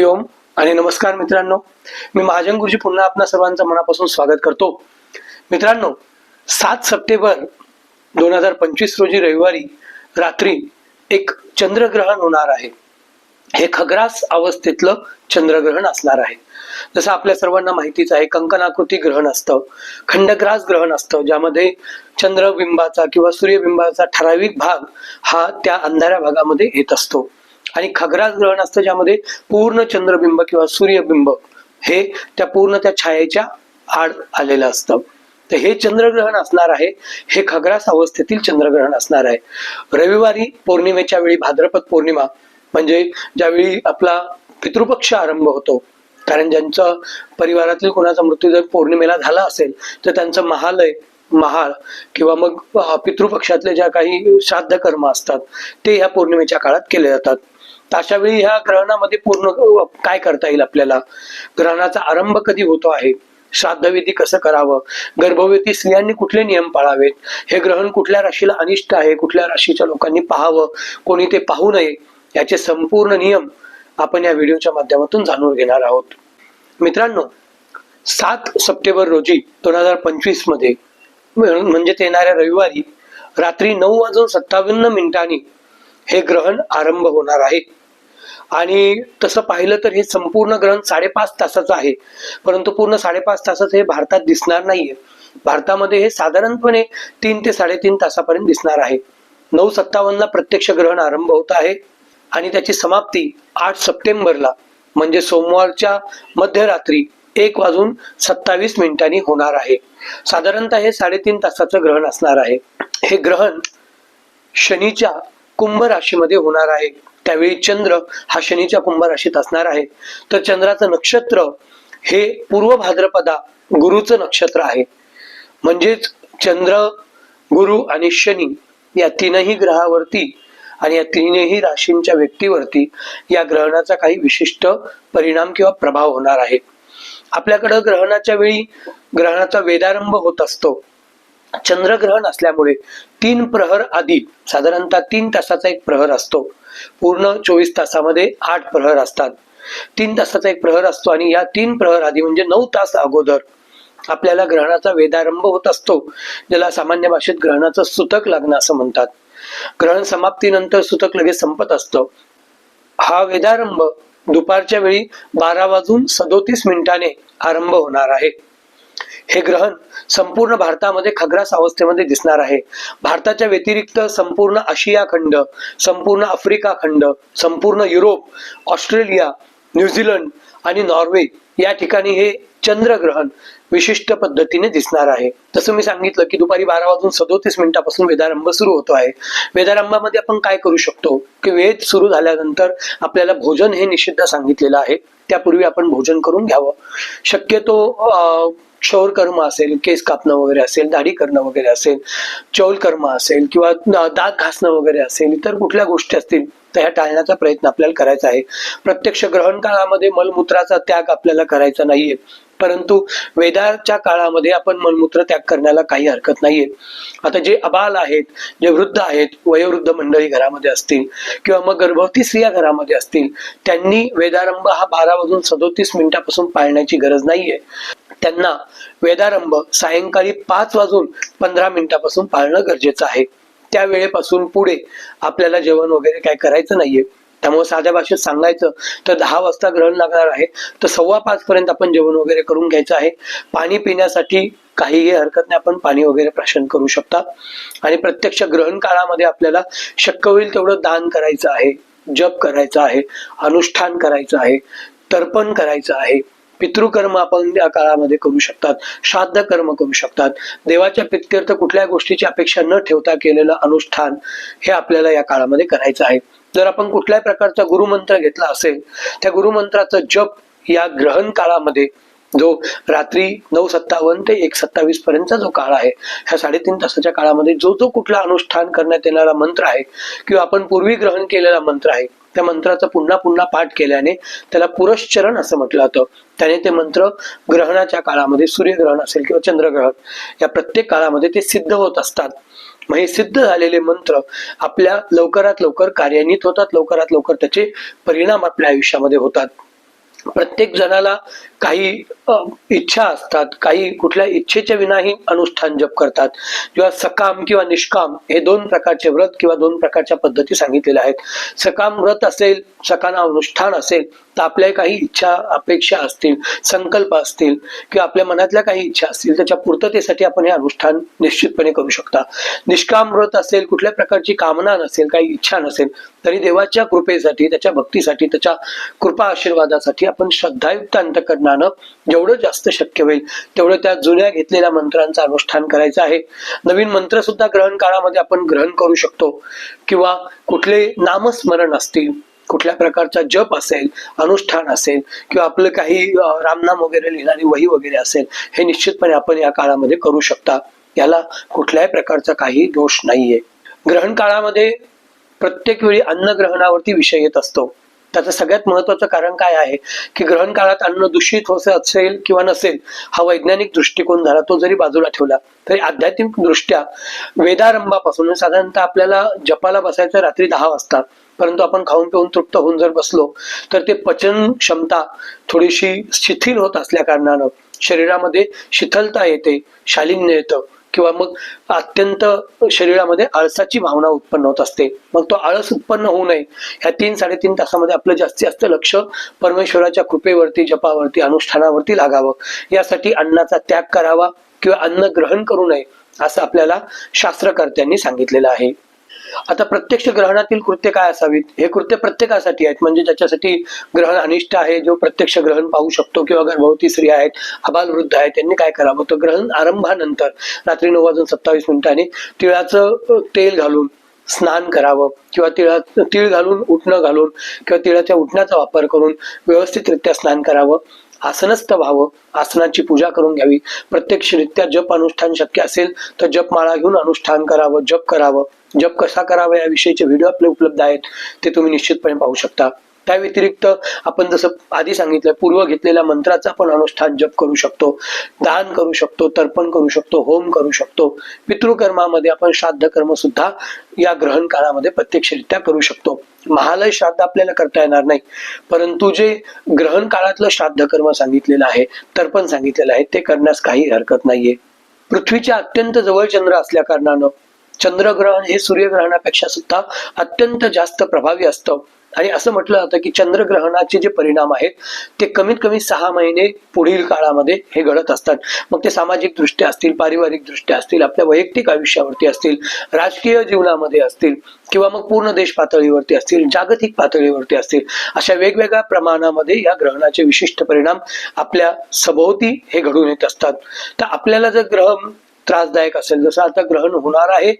हरिओम आणि नमस्कार मित्रांनो. मी महाजन गुरुजी पुन्हा आपल्या सर्वांचं मनापासून स्वागत करतो. मित्रांनो सात सप्टेंबर दोन हजार पंचवीस रोजी रविवारी रात्री एक चंद्रग्रहण होणार आहे. हे खग्रास अवस्थेतलं चंद्रग्रहण असणार आहे. जसं आपल्या सर्वांना माहितीच आहे कंकणाकृती ग्रहण असतं खंडग्रास ग्रहण असतं ज्यामध्ये चंद्रबिंबाचा किंवा सूर्यबिंबाचा ठराविक भाग हा त्या अंधाऱ्या भागामध्ये येत असतो. आणि खग्रास ग्रहण असतं ज्यामध्ये पूर्ण चंद्रबिंब किंवा सूर्यबिंब हे त्या पूर्ण त्या छायेच्या आड आलेलं असतं. तर हे चंद्रग्रहण असणार आहे हे खग्रास अवस्थेतील चंद्रग्रहण असणार आहे. रविवारी पौर्णिमेच्या वेळी भाद्रपद पौर्णिमा म्हणजे ज्यावेळी आपला पितृपक्ष आरंभ होतो. कारण ज्यांचं परिवारातील कोणाचा मृत्यू जर पौर्णिमेला झाला असेल तर त्यांचं महालय महाळ किंवा मग पितृपक्षातले ज्या काही श्राद्ध कर्म असतात ते ह्या पौर्णिमेच्या काळात केले जातात. अशा वेळी ह्या ग्रहणामध्ये पूर्ण काय करता येईल आपल्याला? ग्रहणाचा आरंभ कधी होतो आहे? श्राद्धविधी कसं करावं? गर्भवती स्त्रियांनी कुठले नियम पाळावेत? हे ग्रहण कुठल्या राशीला अनिष्ट आहे? कुठल्या राशीच्या लोकांनी पाहावं? कोणी ते पाहू नये? याचे संपूर्ण नियम आपण या व्हिडिओच्या माध्यमातून जाणून घेणार आहोत. मित्रांनो सात सप्टेंबर रोजी दोन हजार पंचवीसमध्ये म्हणजेच येणाऱ्या रविवारी रात्री नऊ वाजून सत्तावन्न मिनिटांनी हे ग्रहण आरंभ होणार आहे. आणि तसं पाहिलं तर हे संपूर्ण ग्रहण साडेपाच तासाचं आहे. परंतु पूर्ण साडेपाच तासाचं हे भारतात दिसणार नाहीये. भारतामध्ये हे साधारणपणे तीन ते साडेतीन तासापर्यंत दिसणार आहे. नऊ सत्तावन्नला प्रत्यक्ष ग्रहण आरंभ होत आहे आणि त्याची समाप्ती आठ सप्टेंबरला म्हणजे सोमवारच्या मध्यरात्री एक वाजून सत्तावीस मिनिटांनी होणार आहे. साधारणतः हे साडेतीन तासाचं ग्रहण असणार आहे. हे ग्रहण शनीच्या कुंभ राशीमध्ये होणार आहे. त्यावेळी चंद्र हा शनीच्या कुंभ राशीत असणार आहे. तर चंद्राचं नक्षत्र हे पूर्व भाद्रपदा गुरुचं नक्षत्र आहे. म्हणजेच चंद्र गुरु आणि शनी या तीनही ग्रहावरती आणि या तीनही राशींच्या व्यक्तीवरती या ग्रहणाचा काही विशिष्ट परिणाम किंवा प्रभाव होणार आहे. आपल्याकडं ग्रहणाच्या वेळी ग्रहणाचा वेदारंभ होत असतो. चंद्रग्रहण असल्यामुळे तीन प्रहर आधी साधारणतः तीन तासाचा एक प्रहर असतो. पूर्ण चोवीस तासामध्ये आठ प्रहर असतात. तीन तासाचा एक प्रहर असतो आणि या तीन प्रहर आधी म्हणजे नऊ तास अगोदर. आपल्याला ग्रहणाचा वेदारंभ होत असतो ज्याला सामान्य भाषेत ग्रहणाचं सुतक लग्न असं म्हणतात. ग्रहण समाप्तीनंतर सुतक लगेच संपत असतं. हा वेदारंभ दुपारच्या वेळी बारा वाजून सदोतीस मिनिटाने आरंभ होणार आहे. हे ग्रहण संपूर्ण भारतामध्ये खग्रास अवस्थेमध्ये दिसणार आहे. भारताच्या व्यतिरिक्त संपूर्ण आशिया खंड संपूर्ण आफ्रिका खंड संपूर्ण युरोप ऑस्ट्रेलिया न्यूझीलंड आणि नॉर्वे या ठिकाणी हे चंद्रग्रहण विशिष्ट पद्धतीने दिसणार आहे. तसं मी सांगितलं की दुपारी बारा वाजून सदोतीस मिनिटापासून वेदारंभ सुरू होतो आहे. वेदारंभामध्ये आपण काय करू शकतो? की वेद सुरू झाल्यानंतर आपल्याला भोजन हे निषिद्ध सांगितलेलं आहे. त्यापूर्वी आपण भोजन करून घ्यावं. शक्यतो अं, क्षौर कर्म असेल केस कापणं वगैरे असेल दाढी करणं वगैरे असेल चौल कर्म असेल किंवा दात घासणं वगैरे असेल इतर कुठल्या गोष्टी असतील तर ह्या टाळण्याचा प्रयत्न आपल्याला करायचा आहे. प्रत्यक्ष ग्रहण काळामध्ये मलमूत्राचा त्याग आपल्याला करायचा नाहीये. परंतु वेदाच्या काळामध्ये आपण मलमूत्र त्याग करण्याला काही हरकत नाहीये. आता जे अबाल आहेत जे वृद्ध आहेत वयोवृद्ध मंडळी घरामध्ये असतील किंवा मग गर्भवती स्त्रिया घरामध्ये असतील त्यांनी वेदारंभ हा बारा वाजून सदोतीस मिनिटापासून पाळण्याची गरज नाहीये. त्यांना वेदारंभ सायंकाळी पाच वाजून पंधरा मिनिटापासून पाळणं गरजेचं आहे. त्या वेळेपासून पुढे आपल्याला जेवण वगैरे काय करायचं नाहीये. त्यामुळे साध्या भाषेत सांगायचं तर दहा वाजता ग्रहण लागणार आहे. तर सव्वा पाच पर्यंत आपण जेवण वगैरे करून घ्यायचं आहे. पाणी पिण्यासाठी काहीही हरकत नाही आपण पाणी वगैरे प्राशन करू शकता आणि प्रत्यक्ष ग्रहण काळामध्ये आपल्याला शक्य होईल तेवढं दान करायचं आहे जप करायचं आहे अनुष्ठान करायचं आहे तर्पण करायचं आहे. पितृकर्म आपण या काळामध्ये करू शकतात श्राद्ध कर्म करू शकतात. देवाच्या पित्यर्थ कुठल्या गोष्टीची अपेक्षा न ठेवता केलेलं अनुष्ठान हे आपल्याला या काळामध्ये करायचं आहे. जर आपण कुठल्याही प्रकारचा गुरुमंत्र घेतला असेल त्या गुरुमंत्राचा जप या ग्रहण काळामध्ये जो रात्री नऊ सत्तावन्न ते एक सत्तावीस पर्यंतचा जो काळ आहे ह्या साडेतीन तासाच्या काळामध्ये जो जो कुठला अनुष्ठान करण्यात येणारा मंत्र आहे किंवा आपण पूर्वी ग्रहण केलेला मंत्र आहे त्या मंत्राचा पुन्हा पुन्हा पाठ केल्याने त्याला पुरश्चरण असं म्हटलं जातं. त्याने ते मंत्र ग्रहणाच्या काळामध्ये सूर्यग्रहण असेल किंवा चंद्रग्रहण या प्रत्येक काळामध्ये ते सिद्ध होत असतात. मग हे सिद्ध झालेले मंत्र आपल्या लवकरात लवकर कार्यान्वित होतात लवकरात लवकर त्याचे परिणाम आपल्या आयुष्यामध्ये होतात. प्रत्येक जणाला काही इच्छा असतात काही कुठल्या इच्छेच्या विनाही अनुष्ठान जप करतात. किंवा सकाम किंवा निष्काम हे दोन प्रकारचे व्रत किंवा दोन प्रकारच्या पद्धती सांगितलेल्या आहेत. सकाम व्रत असेल सकाना अनुष्ठान असेल तर आपल्या काही इच्छा अपेक्षा असतील संकल्प असतील किंवा आपल्या मनातल्या काही इच्छा असतील त्याच्या पूर्ततेसाठी आपण हे अनुष्ठान निश्चितपणे करू शकता. निष्काम व्रत असेल कुठल्या प्रकारची कामना नसेल काही इच्छा नसेल तरी देवाच्या कृपेसाठी त्याच्या भक्तीसाठी त्याच्या कृपा आशीर्वादासाठी आपण श्रद्धायुक्त अंतकरणानं जेवढं जास्त शक्य होईल तेवढं त्या जुन्या घेतलेल्या मंत्रांचं अनुष्ठान करायचं आहे. नवीन मंत्र सुद्धा ग्रहण काळामध्ये आपण ग्रहण करू शकतो. किंवा कुठले नामस्मरण असतील कुठल्या प्रकारचा जप असेल अनुष्ठान असेल किंवा आपलं काही रामनाम वगैरे लिहिणारी वही वगैरे असेल हे निश्चितपणे आपण या काळामध्ये करू शकता. याला कुठल्याही प्रकारचा काही दोष नाहीये. ग्रहण काळामध्ये प्रत्येक वेळी अन्न ग्रहणावरती विषय येत असतो. त्याचं सगळ्यात महत्वाचं कारण काय आहे? की ग्रहण काळात अन्न दूषित होत असेल किंवा नसेल हा वैज्ञानिक दृष्टिकोन झाला तो जरी बाजूला ठेवला तरी आध्यात्मिक दृष्ट्या वेदारंभापासून साधारणतः आपल्याला जपाला बसायचं रात्री दहा वाजता परंतु आपण खाऊन पिऊन तृप्त होऊन जर बसलो तर ते पचन क्षमता थोडीशी शिथिल होत असल्या कारणानं शरीरामध्ये शिथिलता येते शालिन्य येतं. किंवा मग अत्यंत शरीरामध्ये आळसाची भावना उत्पन्न होत असते. मग तो आळस उत्पन्न होऊ नये. ह्या तीन साडेतीन तासामध्ये आपलं जास्तीत जास्त लक्ष परमेश्वराच्या कृपेवरती जपावरती अनुष्ठानावरती लागावं. यासाठी अन्नाचा त्याग करावा किंवा अन्न ग्रहण करू नये असं आपल्याला शास्त्रकर्त्यांनी सांगितलेलं आहे. आता प्रत्यक्ष ग्रहणातील कृत्य काय असावीत? हे कृत्य प्रत्येकासाठी आहेत. म्हणजे ज्याच्यासाठी ग्रहण अनिष्ट आहे जो प्रत्यक्ष ग्रहण पाहू शकतो किंवा गर्भवती स्त्री आहेत अबालवृद्ध आहेत त्यांनी काय करावं? तर ग्रहण आरंभानंतर रात्री नऊ वाजून सत्तावीस मिनिटांनी तिळाचं तेल घालून स्नान करावं किंवा तिळा तीळ घालून उठणं घालून किंवा तिळाच्या उठण्याचा वापर करून व्यवस्थितरित्या स्नान करावं. आसनस्थ व्हावं. आसनाची पूजा करून घ्यावी. प्रत्यक्षरित्या जप अनुष्ठान शक्य असेल तर जप माळा घेऊन अनुष्ठान करावं जप करावं. जप कसा करावा याविषयीचे व्हिडिओ आपले उपलब्ध आहेत ते तुम्ही निश्चितपणे पाहू शकता. त्या व्यतिरिक्त आपण जसं आधी सांगितलं पूर्व घेतलेल्या मंत्राचा आपण अनुष्ठान जप करू शकतो दान करू शकतो तर्पण करू शकतो होम करू शकतो. पितृकर्मामध्ये आपण श्राद्ध कर्म सुद्धा या ग्रहण काळामध्ये प्रत्यक्षरित्या करू शकतो. महालय श्राद्ध आपल्याला करता येणार नाही. परंतु जे ग्रहण काळातलं श्राद्ध कर्म सांगितलेलं आहे तर्पण सांगितलेलं आहे ते करण्यास काही हरकत नाहीये. पृथ्वीच्या अत्यंत जवळ चंद्र असल्या कारणानं चंद्रग्रहण हे सूर्यग्रहणापेक्षा सुद्धा अत्यंत जास्त प्रभावी असतं. आणि असं म्हटलं जातं की चंद्रग्रहणाचे जे परिणाम आहेत ते कमीत कमी सहा महिने पुढील काळामध्ये हे घडत असतात. मग ते सामाजिक दृष्ट्या असतील पारिवारिक दृष्ट्या असतील आपल्या वैयक्तिक आयुष्यावरती असतील राजकीय जीवनामध्ये असतील किंवा मग पूर्ण देश पातळीवरती असतील जागतिक पातळीवरती असतील अशा वेगवेगळ्या प्रमाणामध्ये या ग्रहणाचे विशिष्ट परिणाम आपल्या सभोवती हे घडून येत असतात. तर आपल्याला जर ग्रह त्रासदायक असेल. जसं आता ग्रहण होणार आहे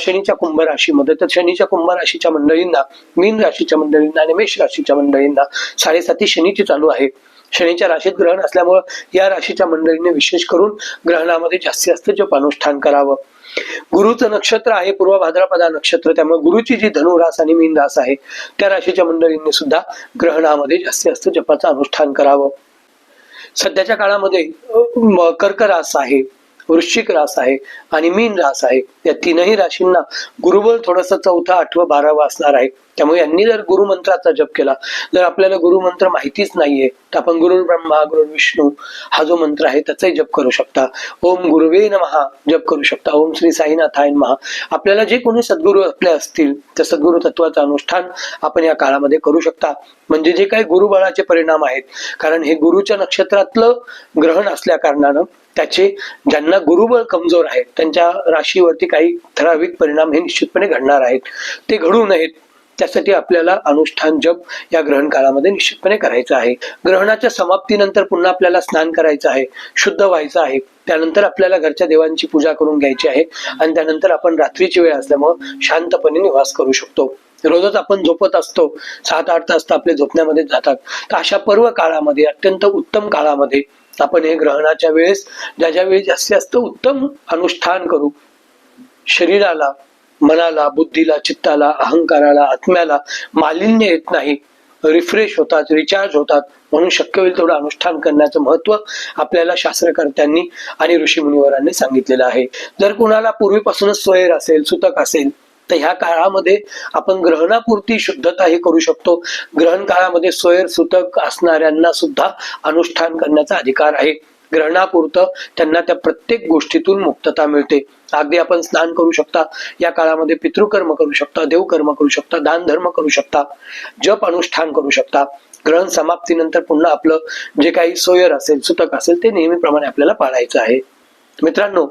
शनीच्या कुंभ राशीमध्ये तर शनीच्या कुंभ राशीच्या मंडळींना मीन राशीच्या मंडळींना आणि मेष राशीच्या मंडळींना साडेसाती शनीची चालू आहे. शनीच्या राशीत ग्रहण असल्यामुळं या राशीच्या मंडळींनी विशेष करून ग्रहणामध्ये जास्तीत जास्त जप अनुष्ठान करावं. गुरुचं नक्षत्र आहे पूर्व भाद्रपदा नक्षत्र. त्यामुळे गुरुची जी धनु रास आणि मीन रास आहे त्या राशीच्या मंडळींनी सुद्धा ग्रहणामध्ये जास्तीत जास्त जपाचं अनुष्ठान करावं. सध्याच्या काळामध्ये कर्करास आहे. वृश्चिक रास आहे आणि मीन रास आहे. या तीनही राशींना गुरुबल थोडस चौथा आठवं बारावं असणार आहे. त्यामुळे यांनी जर गुरुमंत्राचा जप केला जर आपल्याला गुरुमंत्र माहितीच नाहीये तर आपण गुरु ब्रह्मा गुरु विष्णू हा जो मंत्र आहे त्याचाही जप करू शकता. ओम गुरुवे महा जप करू शकता. ओम श्री साईनाथाय महा आपल्याला जे कोणी सद्गुरू आपले असतील त्या सद्गुरु तत्वाचं अनुष्ठान आपण या काळामध्ये करू शकता. म्हणजे जे काही गुरुबळाचे परिणाम आहेत कारण हे गुरुच्या नक्षत्रातलं ग्रहण असल्या कारणानं त्याचे ज्यांना गुरुबळ कमजोर आहे त्यांच्या राशीवरती काही ठराविक परिणाम हे निश्चितपणे घडणार आहेत. ते घडू नयेत. त्यासाठी आपल्याला अनुष्ठान जप या ग्रहण काळामध्ये निश्चितपणे करायचं आहे. ग्रहणाच्या समाप्तीनंतर पुन्हा आपल्याला स्नान करायचं आहे शुद्ध व्हायचं आहे. त्यानंतर आपल्याला घरच्या देवांची पूजा करून घ्यायची आहे आणि त्यानंतर आपण रात्रीची वेळ असल्यामुळं शांतपणे निवास करू शकतो. रोजच आपण झोपत असतो. सात आठ तास तर आपले झोपण्यामध्ये जातात. तर अशा पर्व काळामध्ये अत्यंत उत्तम काळामध्ये आपण हे ग्रहणाच्या वेळेस ज्या ज्या वेळी जास्तीत जास्त उत्तम अनुष्ठान करू शरीराला मनाला बुद्धीला चित्ताला अहंकाराला आत्म्याला मालिन्य येत नाही. रिफ्रेश होतात रिचार्ज होतात. म्हणून शक्य होईल तेवढं अनुष्ठान करण्याचं महत्त्व आपल्याला शास्त्रकर्त्यांनी आणि ऋषीमुनिवरांनी सांगितलेलं आहे. जर कुणाला पूर्वीपासूनच स्वैर असेल सुतक असेल तर ह्या काळामध्ये आपण ग्रहणापुरती शुद्धता हे करू शकतो. ग्रहण काळामध्ये सोयर सुतक असणाऱ्यांना सुद्धा अनुष्ठान करण्याचा अधिकार आहे. ग्रहणापुरतं त्यांना त्या प्रत्येक गोष्टीतून मुक्तता मिळते. अगदी आपण स्नान करू शकता या काळामध्ये पितृकर्म करू शकता देवकर्म करू शकता दान धर्म करू शकता जप अनुष्ठान करू शकता. ग्रहण समाप्तीनंतर पुन्हा आपलं जे काही सोयर असेल सुतक असेल ते नेहमीप्रमाणे आपल्याला पाळायचं आहे. मित्रांनो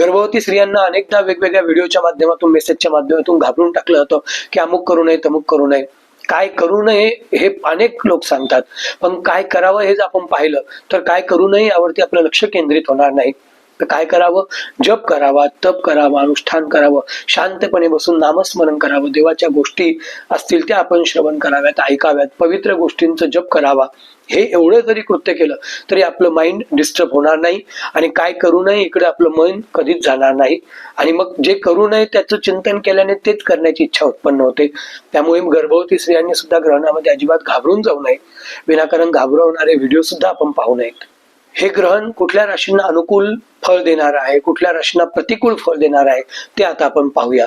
गर्भवती स्त्रियांना अनेकदा वेगवेगळ्या व्हिडिओच्या माध्यमातून मेसेजच्या माध्यमातून घाबरून टाकलं जातं की अमुक करू नये तमुक करू नये. काय करू नये हे अनेक लोक सांगतात. पण काय करावं हेच आपण पाहिलं तर काय करू नये यावरती आपलं लक्ष केंद्रित होणार नाही. तर काय करावं? जप करावा तप करावा अनुष्ठान करावं शांतपणे बसून नामस्मरण करावं. देवाच्या गोष्टी असतील त्या आपण श्रवण कराव्यात ऐकाव्यात. पवित्र गोष्टींचं जप करावा. हे एवढं जरी कृत्य केलं तरी आपलं माइंड डिस्टर्ब होणार नाही आणि काय करू नये इकडे आपलं मन कधीच जाणार नाही. आणि मग जे करू नये त्याचं चिंतन केल्याने तेच करण्याची इच्छा उत्पन्न होते. त्यामुळे गर्भवती स्त्रियांनी सुद्धा ग्रहणामध्ये अजिबात घाबरून जाऊ नये. विनाकारण घाबरवणारे व्हिडिओ सुद्धा आपण पाहू नयेत. हे ग्रहण कुठल्या राशींना अनुकूल फळ देणार आहे? कुठल्या राशींना प्रतिकूल फळ देणार आहे? ते आता आपण पाहूया.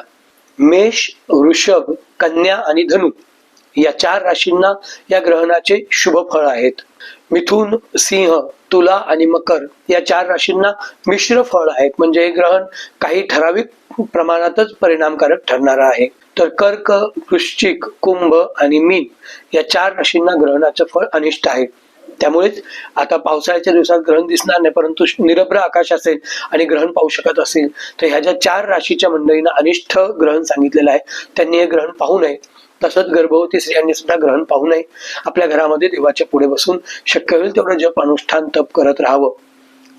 मेष वृषभ कन्या आणि धनु. या चार राशींना या ग्रहणाचे शुभ फळ आहेत. मिथुन सिंह तुला आणि मकर या चार राशींना मिश्र फळ आहेत. म्हणजे हे ग्रहण काही ठराविक प्रमाणातच परिणामकारक ठरणार आहे. तर कर्क वृश्चिक कुंभ आणि मीन या चार राशींना ग्रहणाचं फळ अनिष्ट आहे. त्यामुळेच आता पावसाळ्याच्या दिवसात ग्रहण दिसणार नाही परंतु निरभ्र आकाश असेल आणि ग्रहण पाहू शकत असेल तर ह्या ज्या चार राशीच्या मंडळींना अनिष्ठ ग्रहण सांगितलेलं आहे त्यांनी हे ग्रहण पाहू नये. तसंच गर्भवती स्त्रियांनी सुद्धा ग्रहण पाहू नये. आपल्या घरामध्ये देवाच्या पुढे बसून शक्य होईल तेवढं जप अनुष्ठान तप करत राहावं.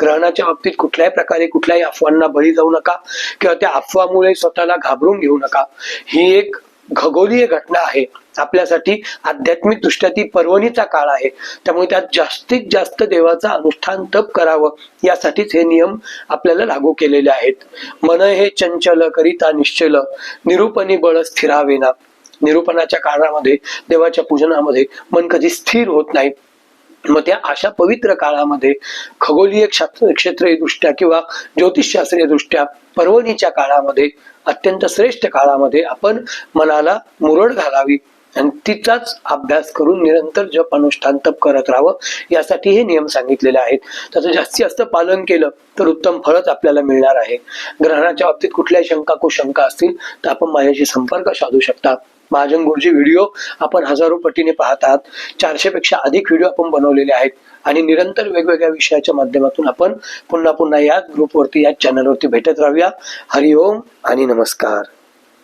ग्रहणाच्या बाबतीत कुठल्याही प्रकारे कुठल्याही अफवांना बळी जाऊ नका किंवा त्या अफवामुळे स्वतःला घाबरून घेऊ नका. ही एक खगोलीय घटना आहे. आपल्यासाठी आध्यात्मिक दृष्ट्या ती पर्वणीचा काळ आहे. त्यामुळे त्यात जास्तीत जास्त देवाचा अनुष्ठान तप करावं यासाठीच हे नियम आपल्याला लागू केलेले आहेत. मन हे चंचल करिता निश्चल निरूपणी बळ स्थिरावेना. निरूपणाच्या काळामध्ये देवाच्या पूजनामध्ये मन कधी स्थिर होत नाही. मग त्या अशा पवित्र काळामध्ये खगोलीय क्षेत्रीय दृष्ट्या किंवा ज्योतिषशास्त्रीय दृष्ट्या पर्वणीच्या काळामध्ये अत्यंत श्रेष्ठ काळामध्ये आपण मनाला मुरड घालावी आणि तिचाच अभ्यास करून निरंतर जप अनुष्ठान तप करत राहावं यासाठी हे नियम सांगितलेले आहेत. त्याचं जास्तीत जास्त पालन केलं तर उत्तम फळच आपल्याला मिळणार आहे. ग्रहणाच्या बाबतीत कुठल्याही शंका कुशंका असतील तर आपण माझ्याशी संपर्क साधू शकता. महाजन गुरुजी व्हिडिओ आपण हजारो पटीने पाहत आहात. चारशे पेक्षा अधिक व्हिडिओ आपण बनवलेले आहेत. आणि निरंतर वेगवेगळ्या विषयाच्या माध्यमातून आपण पुन्हा पुन्हा याच ग्रुपवरती याच चॅनलवरती भेटत राहूया. हरिओम आणि नमस्कार.